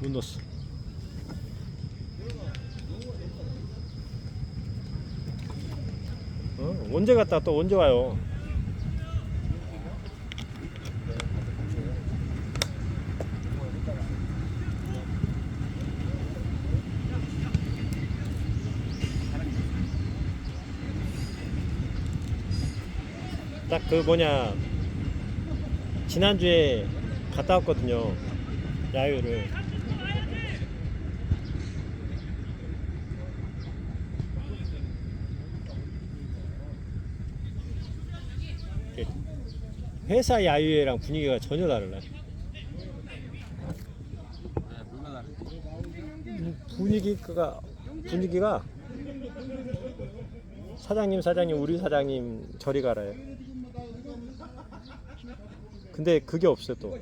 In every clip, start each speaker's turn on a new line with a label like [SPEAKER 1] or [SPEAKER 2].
[SPEAKER 1] 못 넣었어. 어? 언제 갔다 또 언제 와요? 딱 그 뭐냐 지난주에 갔다 왔거든요 야유를 이렇게 회사 야유회랑 분위기가 전혀 다르네. 분위기가 분위기가 사장님 사장님 우리 사장님 저리 가라요. 근데 그게 없어요 또.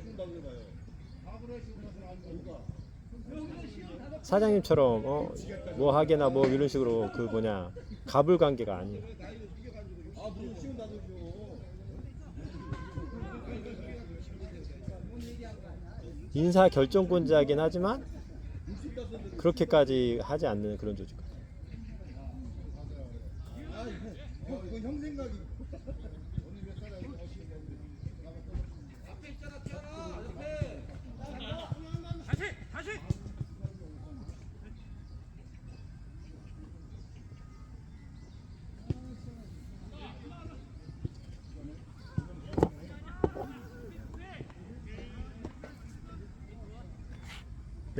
[SPEAKER 1] 사장님처럼 어, 뭐 하게나 뭐 이런 식으로 그 뭐냐 갑을 관계가 아니에요 인사 결정권자긴 하지만 그렇게까지 하지 않는 그런 조직
[SPEAKER 2] 그형생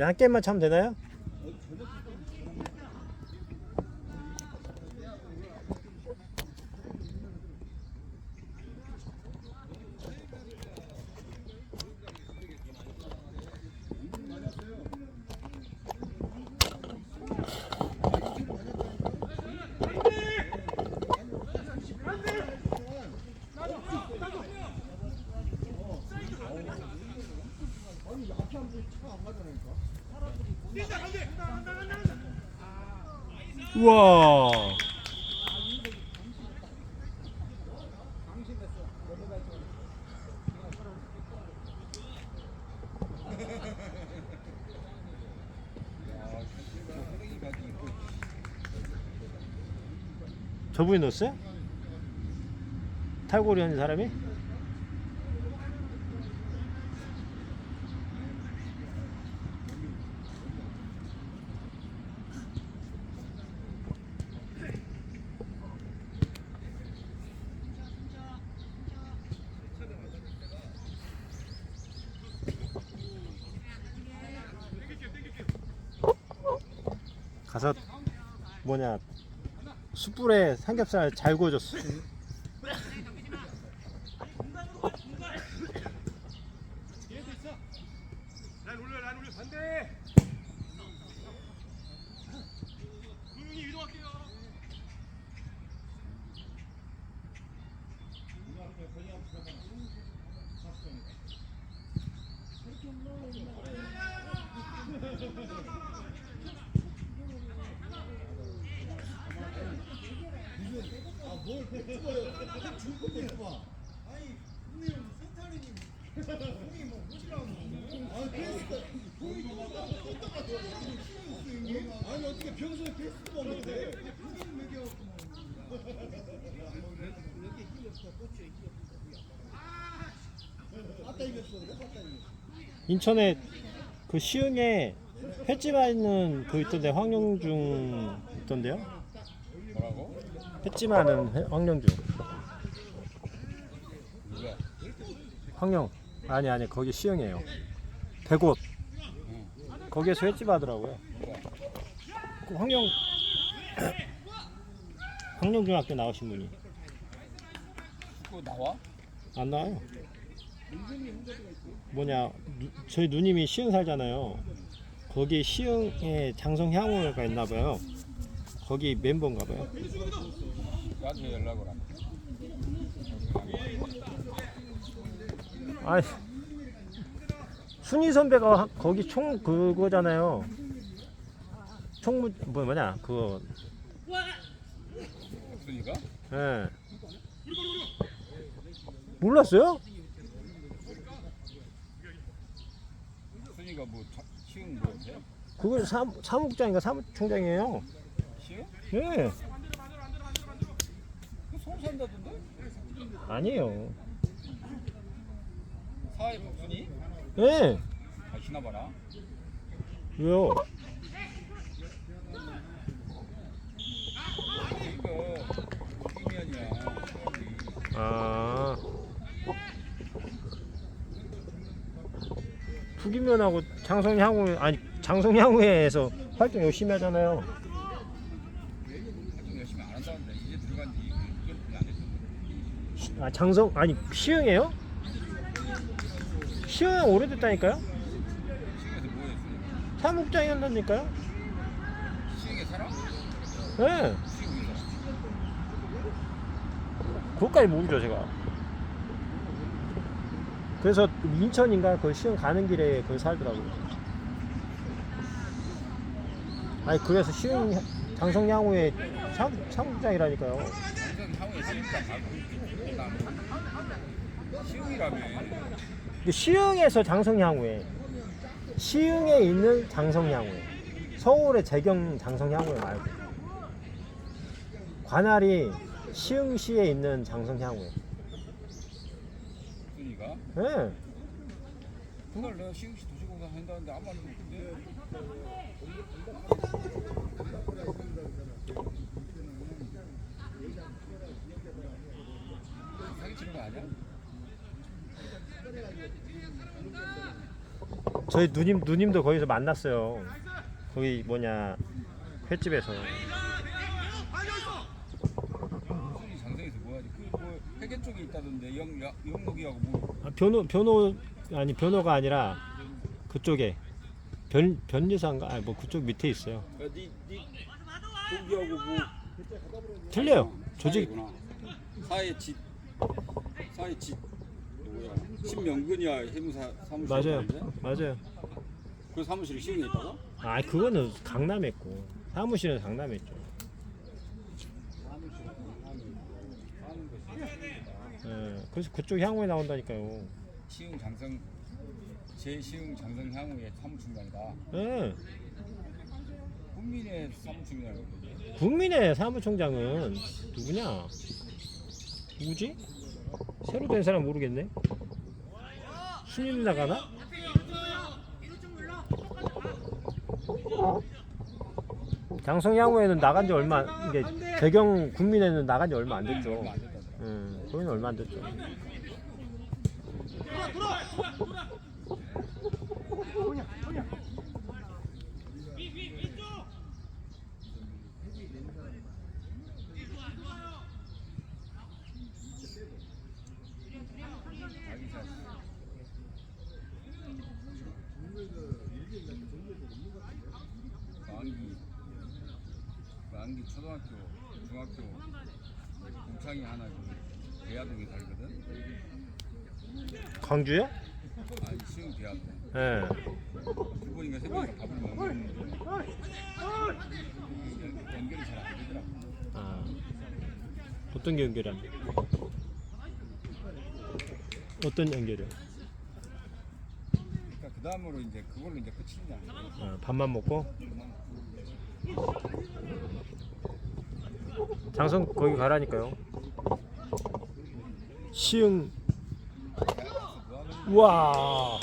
[SPEAKER 1] 한 게임만 차면 되나요? 우와 저분이 넣었어요? 탈골이 하는 사람이? 가서 뭐냐 숯불에 삼겹살 잘 구워줬어.
[SPEAKER 3] 난 올려 난 올려 반대 조용히 이동할게요
[SPEAKER 2] 아뭘 찍어요 줄건데 봐 아니 형님 센터리님 형이 뭐 뭐시라고 아 게스트 형이 떴다가 떴다가 아니 어떻게 평소에 게스트가 없는데 형님 먹여갖고 몇개 이겼어 꼬치에 이겼어 아따 이겼어 그래 아따 이겼어
[SPEAKER 1] 인천에 그 시흥에 횟집 하는 그 있던데 황영중 있던데요?
[SPEAKER 3] 뭐라고?
[SPEAKER 1] 횟집 하는 회- 황영중.
[SPEAKER 3] 누가?
[SPEAKER 1] 황영 아니 아니 거기 시흥이에요. 백옷 거기에서 횟집 하더라고요. 그 황영 황영중학교 나오신 분이
[SPEAKER 3] 그거 나와?
[SPEAKER 1] 안 나와요. 뭐냐 누- 저희 누님이 시흥 살잖아요. 거기 시흥에 장성향후가 있나 봐요. 거기 멤버인가 봐요.
[SPEAKER 3] 나한테 연락을 안
[SPEAKER 1] 아이 순희 선배가 하- 거기 총 그거잖아요. 총무 뭐 뭐냐 그거
[SPEAKER 3] 없으니까?
[SPEAKER 1] 예. 몰랐어요?
[SPEAKER 3] 거기가 뭐 자- 시흥 뭐였어요?
[SPEAKER 1] 그건 사, 사무국장인가 사무총장이에요.
[SPEAKER 3] 시흥?
[SPEAKER 1] 예.
[SPEAKER 3] 그 서울 산다던데?
[SPEAKER 1] 아니에요.
[SPEAKER 3] 사회 복순이?
[SPEAKER 1] 예.
[SPEAKER 3] 다시나 봐라.
[SPEAKER 1] 왜요?
[SPEAKER 3] 이거.
[SPEAKER 1] 아. 북이면하고 장성향후 아니 장성향후에서 활동 열심히 하잖아요. 아 장성 아니 시흥이에요? 시흥 오래됐다니까요?
[SPEAKER 3] 했어요?
[SPEAKER 1] 사무국장이었다니까요?
[SPEAKER 3] 시흥에 살아? 살아.
[SPEAKER 1] 그것까지 모르죠 제가. 그래서 인천인가 그 시흥 가는 길에 그 살더라고요. 아니 그래서 시흥 장성 향후에.
[SPEAKER 3] 완전 향후에 가고 시흥이라며.
[SPEAKER 1] 근데 시흥에서 장성 향후에 시흥에 있는 장성 향후에 서울의 재경 장성 향후에 말고 관할이 시흥시에 있는 장성 향후에
[SPEAKER 3] 순이가
[SPEAKER 1] 예.
[SPEAKER 3] 그걸 내가 시흥시 도시공사 한다는데 아무 말도 없는데. 사기치는 거 아니야?
[SPEAKER 1] 저희 누님 누님도 거기서 만났어요 거기 뭐냐 횟집에서
[SPEAKER 3] 순이 장성에서 뭐하지? 그뭐 회계 쪽에 있다던데 영 야- 영록이하고 뭐
[SPEAKER 1] 아, 변호 변호 아니 변호가 아니라 그쪽에 변 변리사인가? 아니 뭐 그쪽 밑에 있어요.
[SPEAKER 4] 동기하고 뭐
[SPEAKER 1] 틀려요. 조직.
[SPEAKER 4] 사회 집 사회 집 누구야? 신명근이야 해무사 사무실
[SPEAKER 1] 맞아요.
[SPEAKER 4] 있는데?
[SPEAKER 1] 맞아요.
[SPEAKER 4] 그 사무실이 시흥에 있다고?
[SPEAKER 1] 아 그거는 강남에 있고 사무실은 강남에 있죠 예, 그래서 그쪽 향후에 나온다니까요.
[SPEAKER 3] 시흥 장성 제 시흥 장성 향후의 사무총장이다.
[SPEAKER 1] 예.
[SPEAKER 3] 국민의 사무총장이라고 그러지.
[SPEAKER 1] 국민의 사무총장은 누구냐? 누구지? 새로 된 사람 모르겠네. 신임 나가나? 장성 향후에는 나간 지 얼마 이게 재경 국민에는 나간 지 얼마 안 됐죠.
[SPEAKER 3] 얼마 안 됐다더라.
[SPEAKER 1] 음, 거기는 얼마 안 됐죠.
[SPEAKER 3] 자기사 만기 만기 초등학교 중학교 공창이 하나 그 대야동에 살거든.
[SPEAKER 1] 광주요?
[SPEAKER 3] 아니 시흥 대야동.
[SPEAKER 1] 예.
[SPEAKER 3] 두 번인가 세 번인가 밥을 먹는 데 연결이 잘 안 되더라고.
[SPEAKER 1] 아, 어떤 게 연결이야? 어떤 연결이요?
[SPEAKER 3] 그러니까 그 다음으로 이제 그걸로 이제 끝이냐.
[SPEAKER 1] 아, 밥만 먹고 장성 거기 가라니까요. 시흥
[SPEAKER 3] 대학에서 뭐 하는
[SPEAKER 1] 와.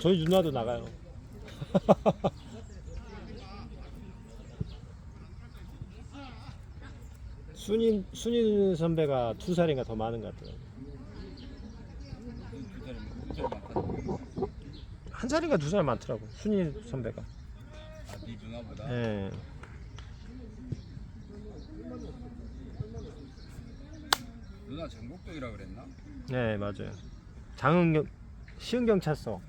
[SPEAKER 1] 저희 누나도 나가요. 순인 순인 선배가 두 살인가 더 많은 것 같아요. 한 살인가 두 살 많더라고. 순인 선배가.
[SPEAKER 3] 아 네 누나보다.
[SPEAKER 1] 예.
[SPEAKER 3] 누나 전국동이라 그랬나?
[SPEAKER 1] 네 맞아요. 장흥경 시흥 경찰서.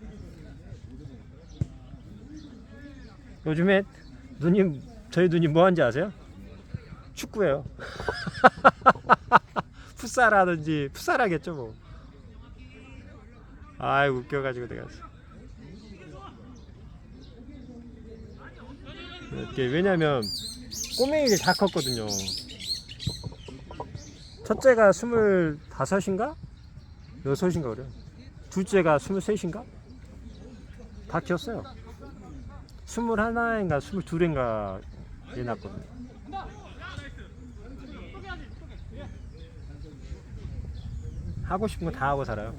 [SPEAKER 1] 요즘에 누님 저희 누님 뭐 하는지 아세요? 축구예요. 풋살하든지 풋살하겠죠 뭐. 아이 웃겨가지고 내가. 이렇게 왜냐면 꼬맹이들 다 컸거든요. 첫째가 스물다섯인가? 여섯인가 그래요. 둘째가 23인가? 다 키웠어요. 21인가 22인가 애 낳았거든요. 하고 싶은 거 다 하고 살아요.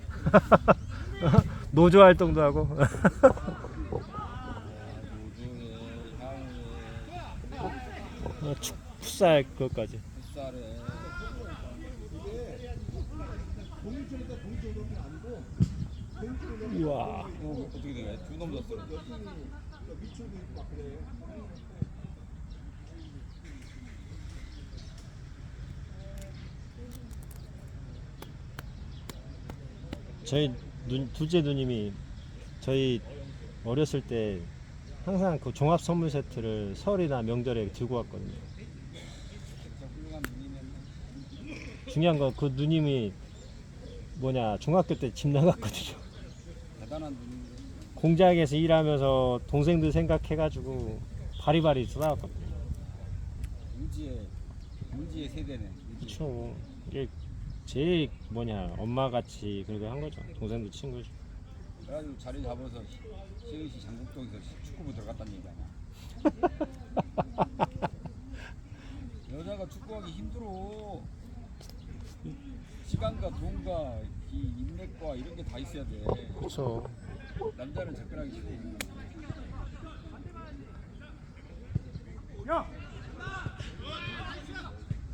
[SPEAKER 1] 노조 활동도 하고.
[SPEAKER 3] 향후에
[SPEAKER 1] 축 풋살 그것까지.
[SPEAKER 3] 풋살에
[SPEAKER 1] 우와.
[SPEAKER 3] 어, 어떻게 된 거야? 두놈 졌어.
[SPEAKER 1] 저희 눈, 둘째 누님이 저희 어렸을 때 항상 그 종합 선물 세트를 설이나 명절에 들고 왔거든요. 중요한 건 그 누님이 뭐냐 중학교 때 집 나갔거든요.
[SPEAKER 3] 대단한 분인데.
[SPEAKER 1] 공장에서 일하면서 동생들 생각해가지고 바리바리 쏟아왔거든요.
[SPEAKER 3] 의지의 의지의 세대네. 의지.
[SPEAKER 1] 그쵸. 이게 제일 뭐냐 엄마 같이 그렇게 한 거죠. 동생들 친구죠.
[SPEAKER 3] 그래가지고 자리 잡아서 시흥시 장국동에서 축구부 들어갔다는 얘기 아니야. 여자가 축구하기 힘들어. 시간과 돈과 이 인맥과 이런 게 다 있어야 돼.
[SPEAKER 1] 그쵸.
[SPEAKER 3] 남자는 접근하기 쉬워.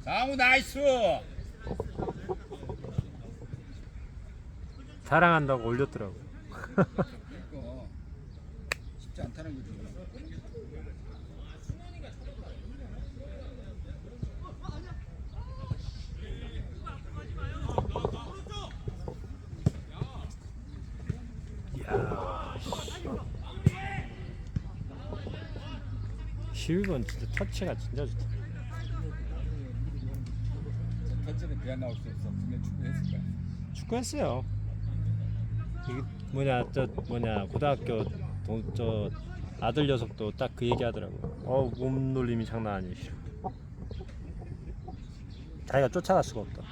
[SPEAKER 3] 장우 나이스.
[SPEAKER 1] 자랑한다고 올렸더라고.
[SPEAKER 3] 그러니까 쉽지 않다는 거지.
[SPEAKER 1] 이야. 11번 진짜 터치가 진짜 좋다.
[SPEAKER 3] 저 터치는 그냥 나올 수 없어. 분명 축구했을 거야.
[SPEAKER 1] 축구했어요. 이게 뭐냐 저 뭐냐 고등학교 동, 저 아들 녀석도 딱 그 얘기 하더라고. 어 몸놀림이 장난 아니시오. 자기가 쫓아갈 수가 없다.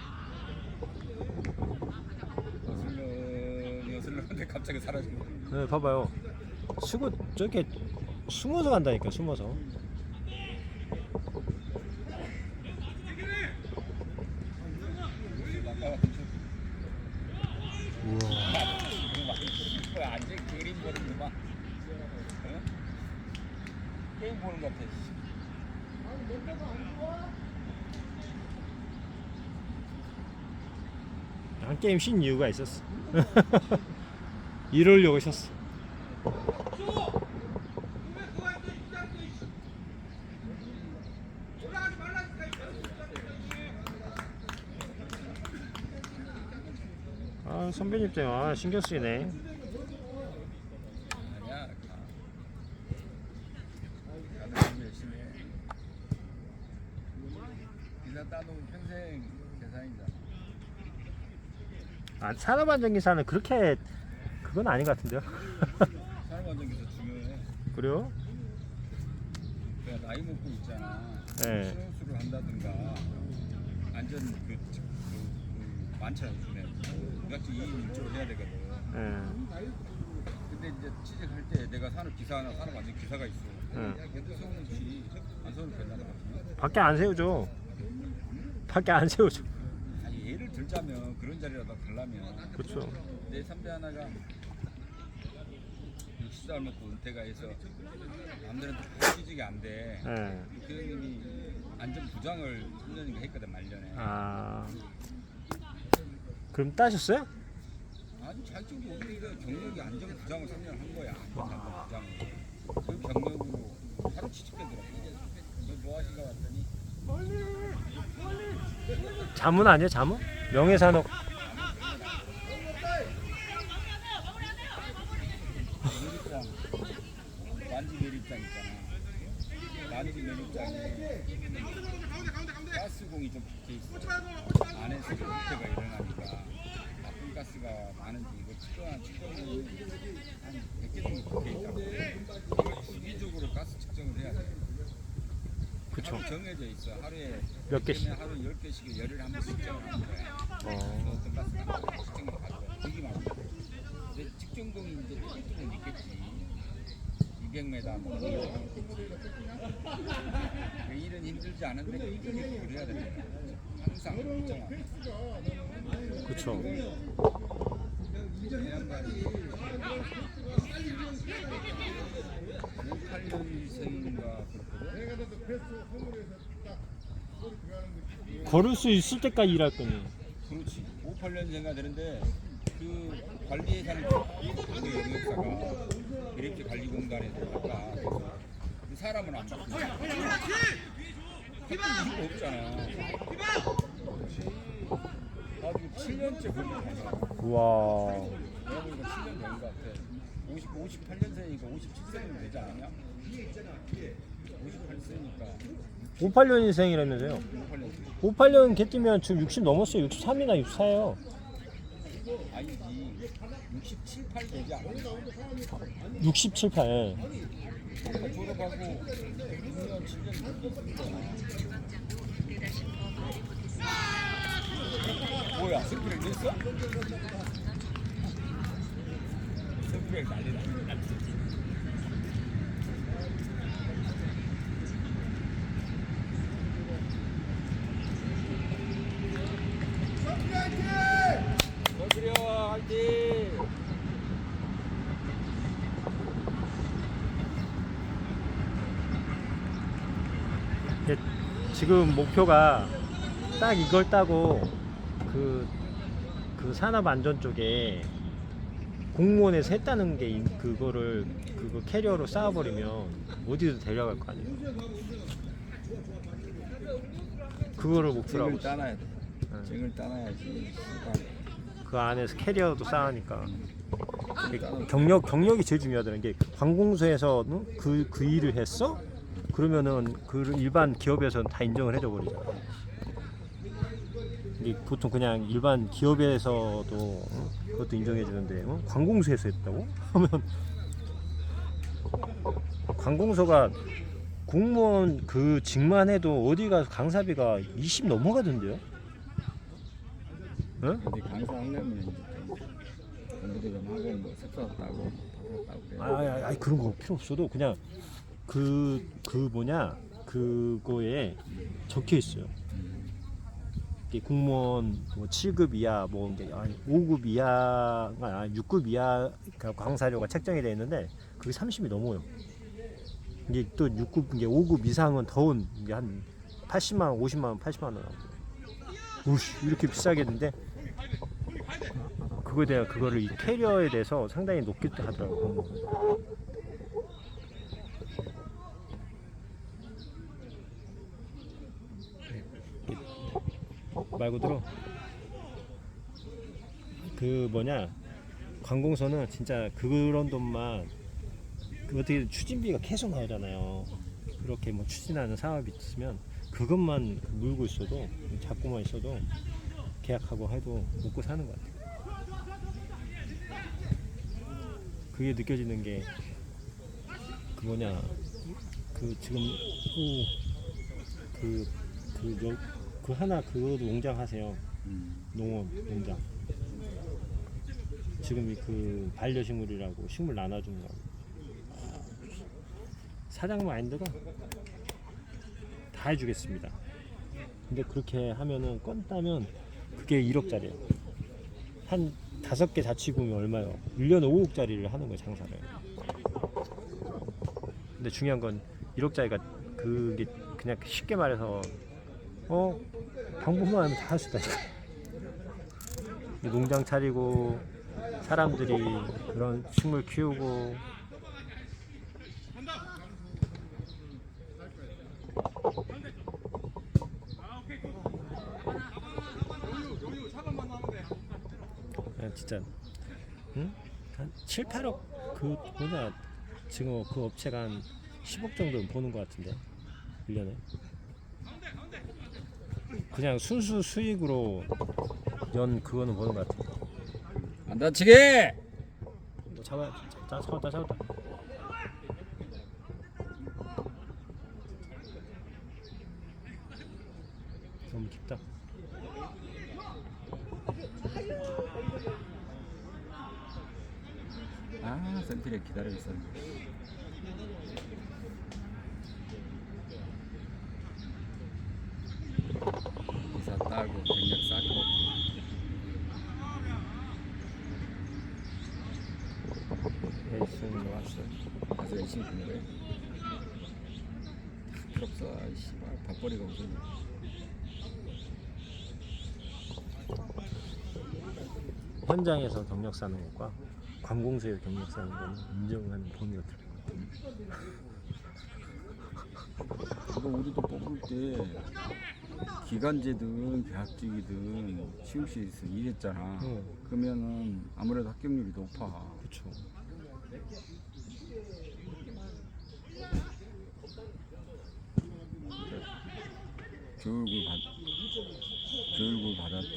[SPEAKER 3] 어슬렁 어슬렁한데 갑자기 사라진 거.
[SPEAKER 1] 네, 봐봐요. 수고 저렇게 숨어서 간다니까 숨어서.
[SPEAKER 3] 아까 같은 척.
[SPEAKER 1] 우와.
[SPEAKER 3] 뭐야 앉아 그림 보는 거만. 어? 게임 보는 것 같아. 씨.
[SPEAKER 1] 한 게임 쉰 이유가 있었어. 이러려고 쉬었어. 아 선배님 때문에 아, 신경 쓰이네.
[SPEAKER 3] 아니야. 가. 다들 좀 열심히 해. 기사 따놓으면 평생 계산이잖아.
[SPEAKER 1] 아, 산업안전기사는 그렇게 그건 아닌 것 같은데요.
[SPEAKER 3] 사람 안정기사 중요해.
[SPEAKER 1] 그래요?
[SPEAKER 3] 내가 나이 먹고 있잖아.
[SPEAKER 1] 네.
[SPEAKER 3] 신호수를 한다든가 안전 그, 그, 그 많잖아 요즘에. 무작정 2인 1조를 해야 되거든.
[SPEAKER 1] 예.
[SPEAKER 3] 근데 이제 취직할 때 내가 산업 기사 하나 산업 안전 기사가 있어.
[SPEAKER 1] 응.
[SPEAKER 3] 야, 걔도 세우는지 안.
[SPEAKER 1] 밖에 안 세우죠. 밖에 안 세우죠.
[SPEAKER 3] 예를 들자면 그런 자리라도 가려면
[SPEAKER 1] 그렇죠.
[SPEAKER 3] 내 선배 하나가 60살 먹고 은퇴가 해서 남들은 다 취직이 안 돼.
[SPEAKER 1] 예.
[SPEAKER 3] 그 형님이 안전 부장을 3년인가 했거든 말년에.
[SPEAKER 1] 아. 그럼 따셨어요?
[SPEAKER 3] 아니 자격증이 없으니까 경력이 안전 부장을 3년 한 거야. 안전 부장을. 그 경력으로 바로 취직되더라고. 너뭐 하시가 왔더니
[SPEAKER 1] 자문 아니에요? 자문? 명예산업.
[SPEAKER 3] 가스가 많은지 이거 측정한 측정이 한 100개 정도 붙어 있다고. 이걸 주기적으로 가스 측정을 해야 돼.
[SPEAKER 1] 그쵸.
[SPEAKER 3] 정해져 있어. 하루에
[SPEAKER 1] 몇 개씩?
[SPEAKER 3] 하루 10개씩 열을 한 번씩 측정을 하는 거야.
[SPEAKER 1] 어.
[SPEAKER 3] 어떤 나오는지 측정을 가지고 되게 많아. 근데 측정동이 이제 조금 있겠지. 200m 뭐. 그 일은 힘들지 않은데 꾸준히 그래야 됩니다. 항상 일정한.
[SPEAKER 1] 그쵸.
[SPEAKER 3] 이 양반이 58년생인가 그
[SPEAKER 1] 걸을 수 있을 때까지 일할 거니.
[SPEAKER 3] 그렇지. 58년생가 되는데 그 관리회사는 그 영역사가 이렇게 관리 공단에서 아까 그래서 그 사람은 안 바꾸고 바꿀 이유가 없잖아. 아주 7년째 거기 가서
[SPEAKER 1] 우와.
[SPEAKER 3] 내가 보니까 7년 된 것 같아. 50, 58년생이니까 57세면 되지 않았냐? 58세니까
[SPEAKER 1] 58년생이라면서요.
[SPEAKER 3] 58년생.
[SPEAKER 1] 58년 걔 뛰면 지금 60 넘었어요. 63이나 64예요.
[SPEAKER 3] 아니지. 67, 8 되지 않았냐?
[SPEAKER 1] 67, 8.
[SPEAKER 3] 그러니까 졸업하고 6년, 7년 뭐야, 스프레이 됐어? 스프레이 난리 났네. 더 그려, 화이팅!
[SPEAKER 1] 이게 지금 목표가 딱 이걸 따고 그, 그 산업 안전 쪽에 공무원에서 했다는 게 인- 그거를 그거 캐리어로 쌓아버리면 어디도 데려갈 거 아니에요. 그거를 목표로 하고
[SPEAKER 3] 쟁을
[SPEAKER 1] 있어.
[SPEAKER 3] 따놔야 돼.
[SPEAKER 1] 응.
[SPEAKER 3] 쟁을 따놔야지.
[SPEAKER 1] 그 안에서 캐리어도 쌓으니까 경력 경력이 제일 중요하다는 게 관공서에서 그, 그 일을 했어? 그러면은 그 일반 기업에서는 다 인정을 해줘 버리잖아. 이게 보통 그냥 일반 기업에서도 어? 그것도 인정해 주는데 어? 관공서에서 했다고? 하면 관공서가 공무원 그 직만 해도 어디 가서 강사비가 20 넘어가던데요? 응?
[SPEAKER 3] 근데 강사하려면 이제 공부도 좀 하고 뭐 석사 박사 그래.
[SPEAKER 1] 아, 아, 아 그런 거 필요 없어도 그냥 그 그 뭐냐 그거에 적혀 있어요. 공무원 뭐 7급 이하 뭐 이제 아니 5급 이하 아 6급 이하 강사료가 책정이 되어 있는데 그게 30이 넘어요. 이게 또 6급 이게 5급 이상은 더운 이게 한 80만 원, 50만 원, 80만 원 나오고. 우씨 이렇게 비싸겠는데 그거에 대한 그거를 이 캐리어에 대해서 상당히 높게 하더라고. 말 그대로 그 뭐냐 관공서는 진짜 그런 돈만 그 어떻게 추진비가 계속 나오잖아요. 그렇게 뭐 추진하는 사업이 있으면 그것만 물고 있어도 잡고만 있어도 계약하고 해도 먹고 사는 것 같아요. 그게 느껴지는 게 그 뭐냐 그 지금 그그 그 하나 그거도 농장 하세요.
[SPEAKER 3] 음.
[SPEAKER 1] 농원 농장. 지금 이 그 반려식물이라고 식물 나눠주는 거. 사장 마인드가 다 해주겠습니다. 근데 그렇게 하면은 건 따면 그게 1억짜리예요. 한 다섯 개 자치구면 얼마요? 1년에 5억짜리를 하는 거예요 장사를. 근데 중요한 건 1억짜리가 그게 그냥 쉽게 말해서 어? 방법만 하면 다 할 수. 이 농장 차리고 사람들이 그런 식물 키우고. 그냥 진짜. 응? 한 7, 8억 그 뭐냐 지금 그 업체가 한 10억 정도 버는 것 같은데 1년에 그냥 순수 수익으로 연 그거는 버는 것 같아
[SPEAKER 3] 안 다치게!
[SPEAKER 1] 너 잡아 잡, 잡았다 잡았다. 너무 깊다.
[SPEAKER 3] 아 센트리 기다리고 있었는데 기사 따고 경력 쌓고
[SPEAKER 1] 에이스는 왔어.
[SPEAKER 3] 가서 열심히 보는 거야 필요 없어 아이 밥벌이가 무슨
[SPEAKER 1] 현장에서 경력 사는 것과 관공서에 경력 사는 거는 인정하는 범위가 틀린 것 같아요.
[SPEAKER 3] 이거 우리도 뽑을 때 기간제든 계약직이든 취임시에서 일했잖아
[SPEAKER 1] 응.
[SPEAKER 3] 그러면은 아무래도 합격률이 높아
[SPEAKER 1] 그렇죠.
[SPEAKER 3] 교육을 받 교육을 받았던